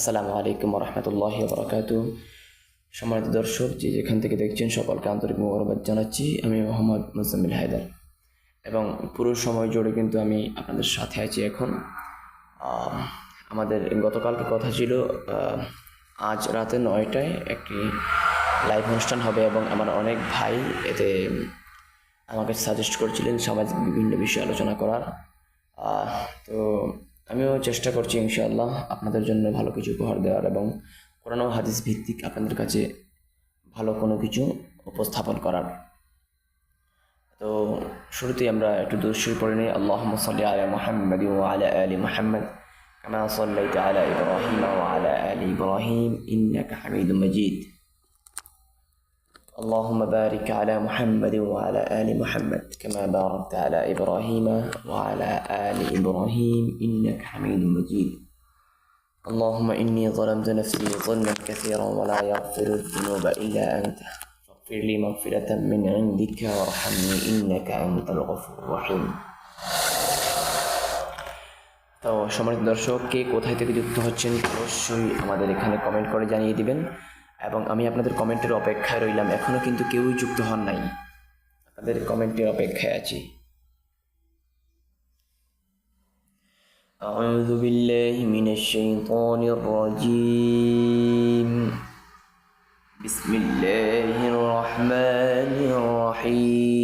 আসসালামু আলাইকুম রহমতুল্লাহ বরকাত সম্মানিত দর্শক, যে যেখান থেকে দেখছেন সকলকে আন্তরিক মোবারকবাদ জানাচ্ছি। আমি মোহাম্মদ মুজাম্মিল হায়দার। এবং পুরো সময় জুড়ে কিন্তু আমি আপনাদের সাথে আছি এখন। আমাদের গতকালকে কথা ছিল আজ রাতে নয়টায় একটি লাইভ অনুষ্ঠান হবে এবং আমার অনেক ভাই এতে আমাকে সাজেস্ট করেছিলেন সামাজিক বিভিন্ন বিষয়ে আলোচনা করার। তো আমিও চেষ্টা করছি ইনশাআল্লাহ আপনাদের জন্য ভালো কিছু উপহার দেওয়ার এবং কোরআন ও হাদিস ভিত্তিক আপনাদের কাছে ভালো কোনো কিছু উপস্থাপন করার তো শুরুতেই আমরা একটু দুরশরী পড়ে নিই আল্লাহ সাল্লি আলা মুহাম্মদ ওয়া আলা আলি মুহাম্মদ كما صليت على إبراهيم وعلى آل إبراهيم إنك حميد مجيد اللهم بارك على محمد وعلى آل محمد كما باركت على إبراهيم وعلى آل إبراهيم إنك حميد مجيد اللهم إني ظلمت نفسي ظلما كثيرا ولا يغفر الذنوب إلا أنت فاغفر لي مغفرة من عندك وارحمني إنك أنت الغفور الرحيم তো সম্মানিত দর্শক কে কোথায় থেকে যুক্ত হচ্ছেন অবশ্যই আমাদের এখানে কমেন্ট করে জানিয়ে দিবেন এবং আমি আপনাদের কমেন্টের অপেক্ষায় রইলাম এখনও কিন্তু কেউই যুক্ত হন নাই আপনাদের কমেন্টের অপেক্ষায় আছি أعوذ بالله من الشيطان الرجيم بسم الله الرحمن الرحيم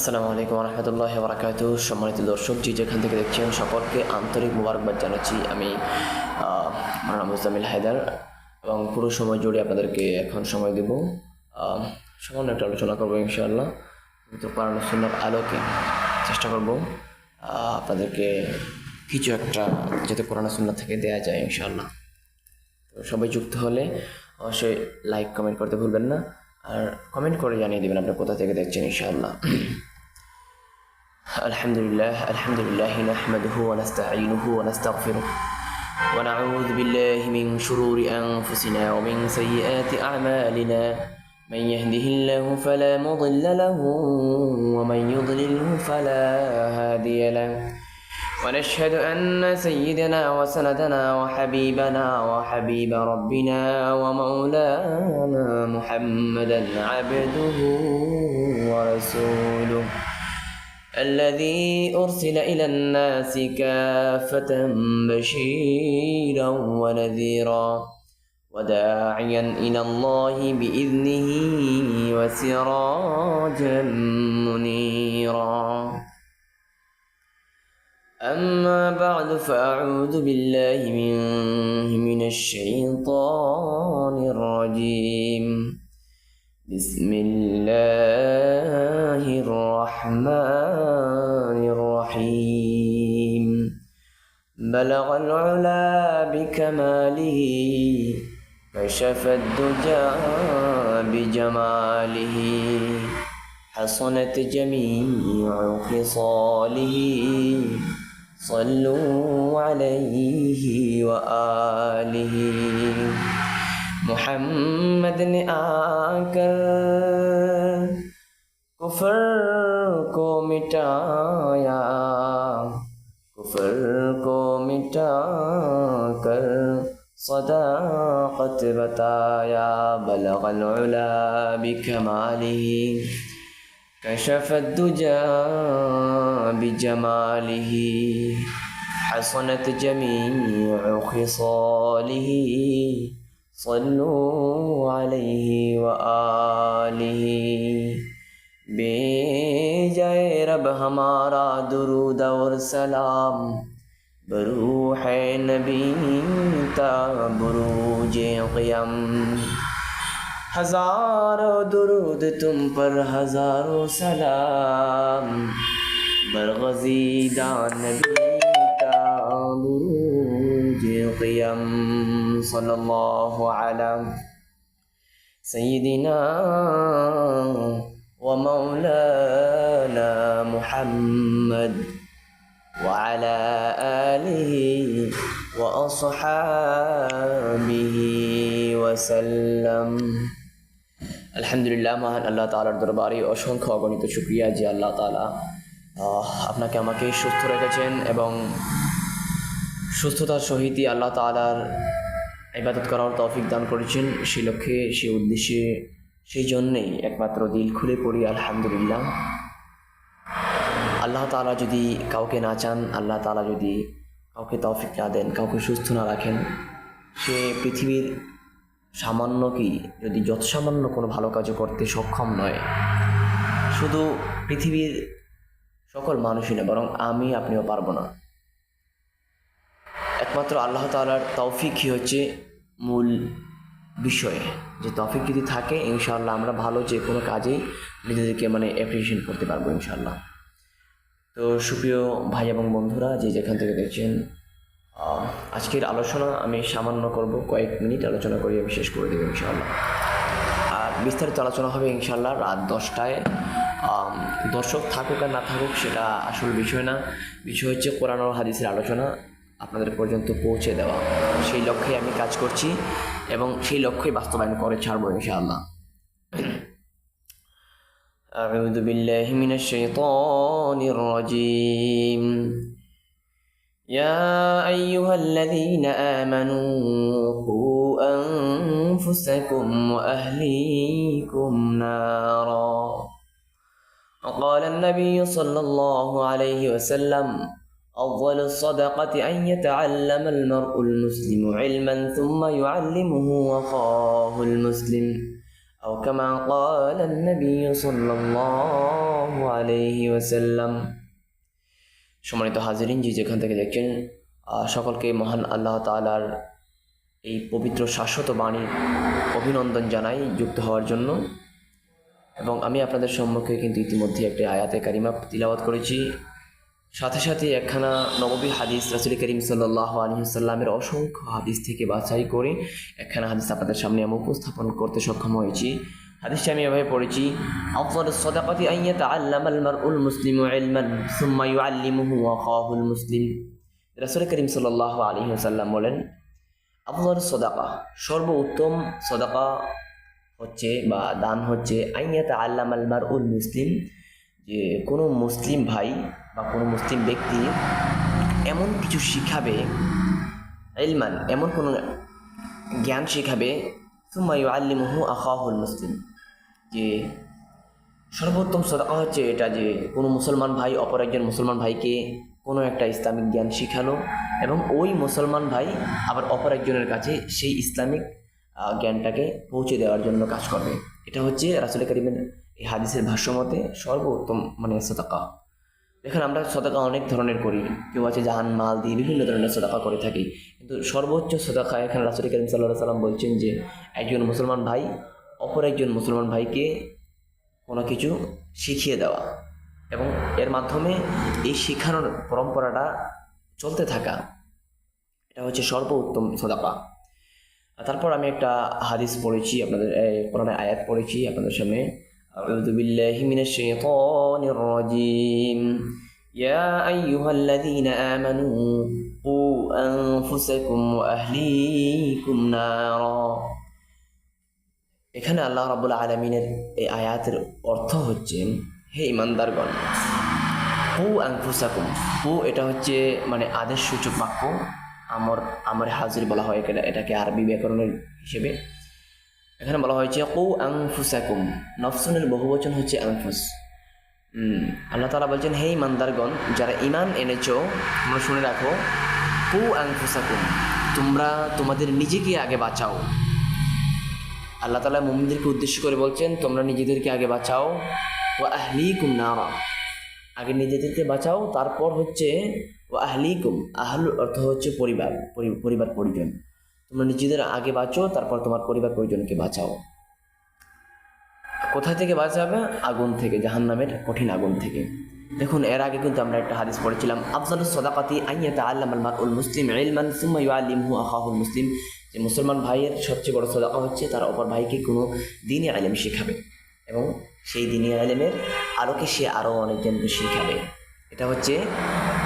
আসসালামু আলাইকুম রহমতুল্লাহ বরাকাতু সম্মানিত দর্শক যে যেখান থেকে দেখছেন সকলকে আন্তরিক মুবারকবাদ জানাচ্ছি। আমি আহ, মুজামিল হায়দার এবং পুরো সময় জুড়ে আপনাদেরকে এখন সময় দেব। সামান্য একটা আলোচনা করব ইনশাআল্লাহ। তো ও সুন্নাহর আলোকে চেষ্টা করব আপনাদেরকে কিছু একটা যাতে কোরআন ও থেকে দেওয়া যায় ইনশাআল্লাহ। তো সবাই যুক্ত হলে অবশ্যই লাইক কমেন্ট করতে ভুলবেন না। আর কমেন্ট করে জানিয়ে দেবেন আপনি কোথা থেকে দেখছেন ইনশাআল্লাহ। الحمد لله الحمد لله نحمده ونستعينه ونستغفره. ونعوذ بالله من شرور أنفسنا ومن سيئات أعمالنا. من يهده الله فلا مضل له ومن يضلله فلا هادي له. ونشهد أن سيدنا وسندنا وحبيبنا وحبيب ربنا ومولانا محمدا عبده ورسوله. الذي أرسل إلى الناس كافة بشيرا ونذيرا وداعيا إلى الله بإذنه وسراجا منيرا. أما بعد فأعوذ بالله من الشيطان الرجيم. بسم الله الرحمن الرحيم. بلغ العلا بكماله كشف الدجى بجماله. حصنت جميع خصاله. صلوا عليه وآله. محمد ने आकर कुफर को मिटाया कुफर को मिटा कर सदाकत बताया बलगल उला बिकमाली كشف الدجى بجماله حصنت جميع خصاله صلوا عليه وآله बेजाए रब हमारा दुरूद और सलाम बरूह नबी ता बुरूज क़ियम हजारों दुरूद तुम पर हजारों सलाम बरगजीदा नबी ता बुरूज صلى الله على سيدنا ومولانا محمد وعلى آله وأصحابه وسلم আলহামদুলিল্লাহ, মহান আল্লাহ তালার দরবারে অসংখ্য অগণিত শুক্রিয়া জি আল্লাহ তালা আপনাকে আমাকে সুস্থ রেখেছেন এবং সুস্থতার সহিতই আল্লাহ তালার ইবাদত করার তৌফিক দান করেছেন। সেই লক্ষ্যে, সেই উদ্দেশ্যে, সেই জন্যেই একমাত্র দিল খুলে পড়ি, আলহামদুলিল্লাহ। আল্লাহ তালা যদি কাউকে না চান, আল্লাহ তালা যদি কাউকে তৌফিক না দেন, কাউকে সুস্থ না রাখেন, সে পৃথিবীর সামান্য কি, যদি যত সামান্য কোনো ভালো কাজও করতে সক্ষম নয়, শুধু পৃথিবীর সকল মানুষই না, বরং আমি আপনিও পারব না। একমাত্র আল্লাহ তালার তৌফিকই হচ্ছে মূল বিষয়। যে তৌফিক যদি থাকে, ইনশাআল্লাহ আমরা ভালো যে কোনো কাজেই নিজেদেরকে মানে অ্যাপ্রিসিয়েট করতে পারব ইনশাআল্লাহ। তো সুপ্রিয় ভাই এবং বন্ধুরা, যে যেখান থেকে দেখছেন আজকের আলোচনা আমি সামান্য করব কয়েক মিনিট আলোচনা করে, আমি শেষ করে দেবো ইনশাআল্লাহ। আর বিস্তারিত আলোচনা হবে ইনশাআল্লাহ রাত দশটায়। দর্শক থাকুক আর না থাকুক, সেটা আসল বিষয় না। বিষয় হচ্ছে কোরআন হাদিসের আলোচনা। আপনাদের পর্যন্ত পৌঁছে দেওয়া সেই লক্ষ্যে আমি কাজ করছি এবং সেই লক্ষ্যে বাস্তবায়ন করে ছাড়বো ইনশাআল্লাহ أعوذ بالله من الشيطان الرجيم يا أيها الذين آمنوا قوا أنفسكم وأهليكم نارا وقال النبي صلى الله عليه وسلم أفضل الصدقة أن يتعلم المرء المسلم علما ثم يعلمه أخاه المسلم أو كما قال النبي صلى الله عليه وسلم সম্মানিত হাজিরিন যে যেখান থেকে দেখছেন আহ, সকলকে মহান আল্লাহ তাআলার এই পবিত্র শাশ্বত বাণীর অভিনন্দন জানাই যুক্ত হওয়ার জন্য এবং আমি আপনাদের সম্মুখে কিন্তু ইতিমধ্যে একটি আয়াতে কারিমা তিলাওয়াত করেছি সাথে সাথে একখানা নবী হাদিস রাসুল করিম সাল্লাহ আলহিসাল্লামের অসংখ্য হাদিস থেকে বাছাই করে একখানা হাদিস আপনাদের সামনে আমি উপস্থাপন করতে সক্ষম হয়েছি। হাদিসটি আমি এভাবে পড়েছি আফর সদাপতি আইয়াত আল্লাম আলমার উল মুসলিম আলমান মুসলিম রাসুল করিম সাল্লাহ আলহিহাসাল্লাম বলেন আফর সদাপা সর্ব উত্তম হচ্ছে বা দান হচ্ছে আইয়াত আল্লাম আলমার উল মুসলিম। যে কোনো মুসলিম ভাই বা কোনো মুসলিম ব্যক্তি এমন কিছু শিখাবে, ইলমান, এমন কোনো জ্ঞান শিখাবে সুমায়ু আল্লিমহু আখাহুল মুসলিম। যে সর্বোত্তম সদাকা হচ্ছে এটা যে কোনো মুসলমান ভাই অপর একজন মুসলমান ভাইকে কোনো একটা ইসলামিক জ্ঞান শিখালো এবং ওই মুসলমান ভাই আবার অপর একজনের কাছে সেই ইসলামিক জ্ঞানটাকে পৌঁছে দেওয়ার জন্য কাজ করবে। এটা হচ্ছে রাসুল করিমের এই হাদিসের ভাষ্যমতে সর্বোত্তম মানে সদাকা। দেখেন আমরা সদাকা অনেক ধরনের করি। কেউ আছে জাহান মাল দিয়ে বিভিন্ন ধরনের সদাকা করে থাকি। কিন্তু সর্বোচ্চ সদাকা এখানে রাসুল করিম সাল্লাহ সাল্লাম বলছেন যে, একজন মুসলমান ভাই অপর একজন মুসলমান ভাইকে কোনো কিছু শিখিয়ে দেওয়া এবং এর মাধ্যমে এই শিখানোর পরম্পরাটা চলতে থাকা। এটা হচ্ছে সর্বোত্তম সদাকা। আর তারপর আমি একটা হাদিস পড়েছি, আপনাদের কোরআনে আয়াত পড়েছি আপনাদের সামনে। أعوذ بالله من الشيطان الرجيم يا أيها الذين آمنوا قوا أنفسكم وأهليكم نارا এখানে আল্লাহ রাবুল আলমিনের এই আয়াতের অর্থ হচ্ছে হে ইমানদারগণ হু আংফুসাকুম হু এটা হচ্ছে মানে আদেশ সূচক বাক্য আমর আমার হাজির বলা হয় এটা এটাকে আরবি ব্যাকরণের হিসেবে এখানে বলা হয়েছে, কৌ আংফুসাকুম নফসুনের বহুবচন হচ্ছে আংফুস আল্লাহ তালা বলছেন হে ইমানদারগণ যারা ইমান এনেছো, তোমরা শুনে রাখো, কু আংফুসাকুম তোমরা তোমাদের নিজেকে আগে বাঁচাও। আল্লাহ তালা মুমিনদেরকে উদ্দেশ্য করে বলছেন, তোমরা নিজেদেরকে আগে বাঁচাও। ও আহলিকুম নারা। আগে নিজেদেরকে বাঁচাও, তারপর হচ্ছে ও আহলিকুম। আহল অর্থ হচ্ছে পরিবার, পরি- পরিবার পরিজন তোমরা নিজেদের আগে বাঁচো, তারপর তোমার পরিবার পরিজনকে বাঁচাও। কোথা থেকে বাঁচাবে? আগুন থেকে, জাহান্নামের কঠিন আগুন থেকে। দেখুন, এর আগে কিন্তু আমরা একটা হাদিস পড়েছিলাম, আফজালুস সদাকাতি আইয়াতা আল্লাম আল মারউল মুসলিম ইলমান সুম্মা ইউআল্লিমহু আখাহুল মুসলিম। যে মুসলমান ভাইয়ের সবচেয়ে বড় সদাকা হচ্ছে, তার অপর ভাইকে কোনো দিনই আলেম শেখাবে। এবং সেই দিনই আলেমের আলোকে সে আরও অনেকজনকে শেখাবে। এটা হচ্ছে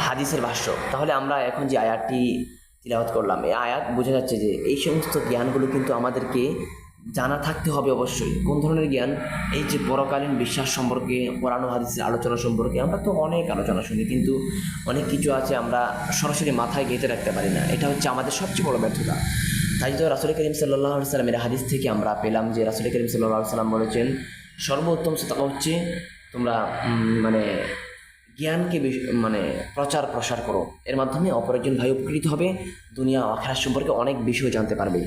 হাদিসের ভাষ্য। তাহলে আমরা এখন যে আয়াতটি তিলাওয়াত করলাম। এই আয়াত বোঝা যাচ্ছে যে এই সমস্ত জ্ঞানগুলো কিন্তু আমাদেরকে জানা থাকতে হবে অবশ্যই। কোন ধরনের জ্ঞান? এই যে পরকালীন বিশ্বাস সম্পর্কে, কোরআন হাদিসের আলোচনা সম্পর্কে আমরা তো অনেক আলোচনা শুনি, কিন্তু অনেক কিছু আছে আমরা সরাসরি মাথায় গেঁথে রাখতে পারি না। এটা হচ্ছে আমাদের সবচেয়ে বড় ব্যর্থতা। তাই তো রাসুল করিম সাল্লাহ সাল্লামের হাদিস থেকে আমরা পেলাম যে রাসুল করিম সাল্লাহ সাল্লাম বলেছেন, সর্বোত্তম সতকা হচ্ছে তোমরা মানে জ্ঞানকে মানে প্রচার প্রসার করো। এর মাধ্যমে অপরজন ভাই উপকৃত হবে, দুনিয়া আখেরাত সম্পর্কে অনেক বিষয় জানতে পারবে।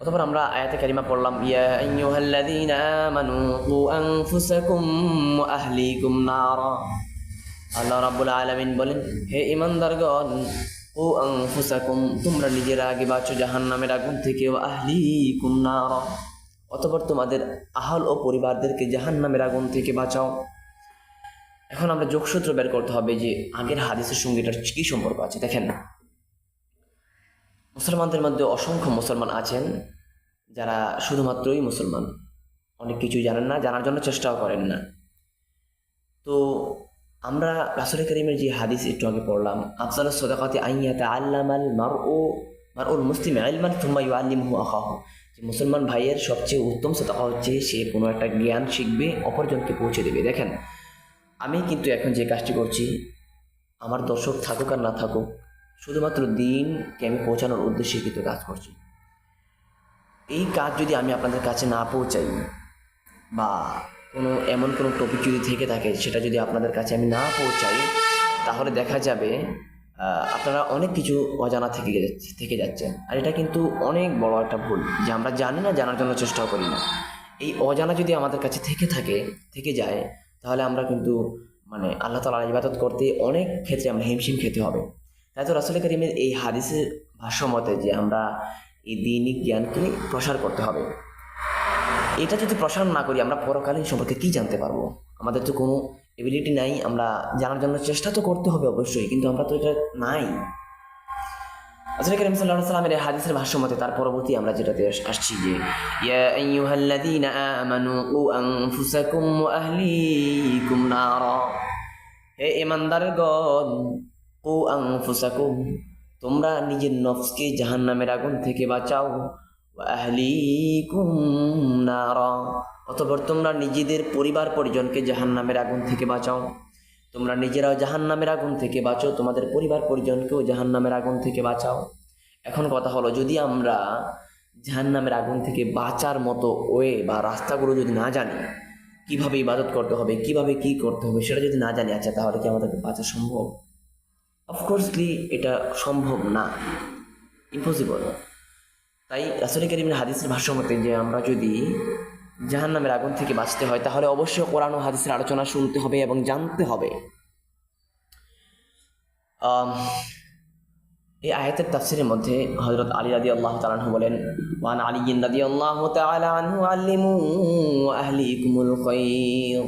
অতপর আমরা আয়াতে কারিমা পড়লাম, ইয়া আইয়ুহাল্লাযীনা আমানু কু আনফুসাকুম ওয়া আহলিকুম নারা। আল্লাহ রাব্বুল আলামিন বলেন, হে ঈমানদারগণ ও আনফুসাকুম, তোমরা নিজেরা আগে বাঁচো জাহান্নামের আগুন থেকে ও আহলিকুম নারা। অতপর তোমাদের আহল ও পরিবারদেরকে জাহান্নামের আগুন থেকে বাঁচাও। এখন আমরা যোগসূত্র বের করতে হবে যে আগের হাদিসের সঙ্গে এটার কী সম্পর্ক আছে, দেখেন না? মুসলমানদের মধ্যে অসংখ্য মুসলমান আছেন, যারা শুধুমাত্রই মুসলমান। অনেক কিছুই জানেন না, জানার জন্য চেষ্টাও করেন না। তো আমরা রাসুল করিমের যে হাদিস একটু আগে পড়লাম আফজাল সদাকাতে আইয়াতে আল্লাম আল মার ও মার উল মুসলিম আলমান তুম্মা ইউ আল্লিমহু আখাহু। যে মুসলমান ভাইয়ের সবচেয়ে উত্তম সদাকা হচ্ছে সে কোনো একটা জ্ঞান শিখবে, অপরজনকে পৌঁছে দেবে, দেখেন। আমি কিন্তু এখন যে কাজটি করছি, আমার দর্শক থাকুক আর না থাকুক, শুধুমাত্র দিনকে আমি পৌঁছানোর উদ্দেশ্যে কিন্তু কাজ করছি। এই কাজ যদি আমি আপনাদের কাছে না পৌঁছাই, বা কোনো এমন কোনো টপিক যদি থেকে থাকে, সেটা যদি আপনাদের কাছে আমি না পৌঁছাই, তাহলে দেখা যাবে আপনারা অনেক কিছু অজানা থেকে থেকে যাচ্ছেন। আর এটা কিন্তু অনেক বড় একটা ভুল, যে আমরা জানি না, জানার জন্য চেষ্টাও করি না। এই অজানা যদি আমাদের কাছে থেকে থাকে, থেকে যায় তাহলে আমরা কিন্তু মানে আল্লাহ তালার ইবাদত করতে অনেক ক্ষেত্রে আমরা হিমশিম খেতে হবে। তাই তো রাসুল করিমের এই হাদিসের ভাষ্য মতে যে আমরা এই দৈনিক জ্ঞানকে প্রসার করতে হবে। এটা যদি প্রসার না করি আমরা পরকালীন সম্পর্কে কি জানতে পারব? আমাদের তো কোনো এবিলিটি নাই, আমরা জানার জন্য চেষ্টা তো করতে হবে অবশ্যই, কিন্তু আমরা তো এটা নাই। আসলে হাদিসের ভাষ্য তার পরবর্তী আমরা যেটাতে যে তোমরা নিজের নফসকে জাহান্নামের আগুন থেকে বাঁচাও। ওয়া আহলিকুম নারা। অতঃপর তোমরা নিজেদের পরিবার পরিজনকে জাহান্নামের আগুন থেকে বাঁচাও। তোমরা নিজেরাও জাহান্নামের আগুন থেকে বাঁচো তোমাদের পরিবার পরিজনকেও জাহান্নামের আগুন থেকে বাঁচাও। এখন কথা হলো, যদি আমরা জাহান্নামের আগুন থেকে বাঁচার মতো ওয়ে বা রাস্তাগুলো যদি না জানি, কীভাবে ইবাদত করতে হবে, কীভাবে কি করতে হবে, সেটা যদি না জানি আচ্ছা তাহলে কি আমাদেরকে বাঁচা সম্ভব? অফকোর্সলি এটা সম্ভব না। ইম্পসিবল তাই রাসুল করিমের হাদিসের ভাষ্য মতে যে আমরা যদি জাহান নামের আগুন থেকে বাঁচতে হয়, তাহলে অবশ্যই কোরআন ও হাদিসের আলোচনা শুনতে হবে এবং জানতে হবে। এই আয়াতের তাফসিরের মধ্যে হজরত আলী রাদি আল্লাহ তালানহু বলেন ওয়ান আলী রাদি আল্লাহ তালা আনহু আল্লিমু আহলিকুমুল খায়র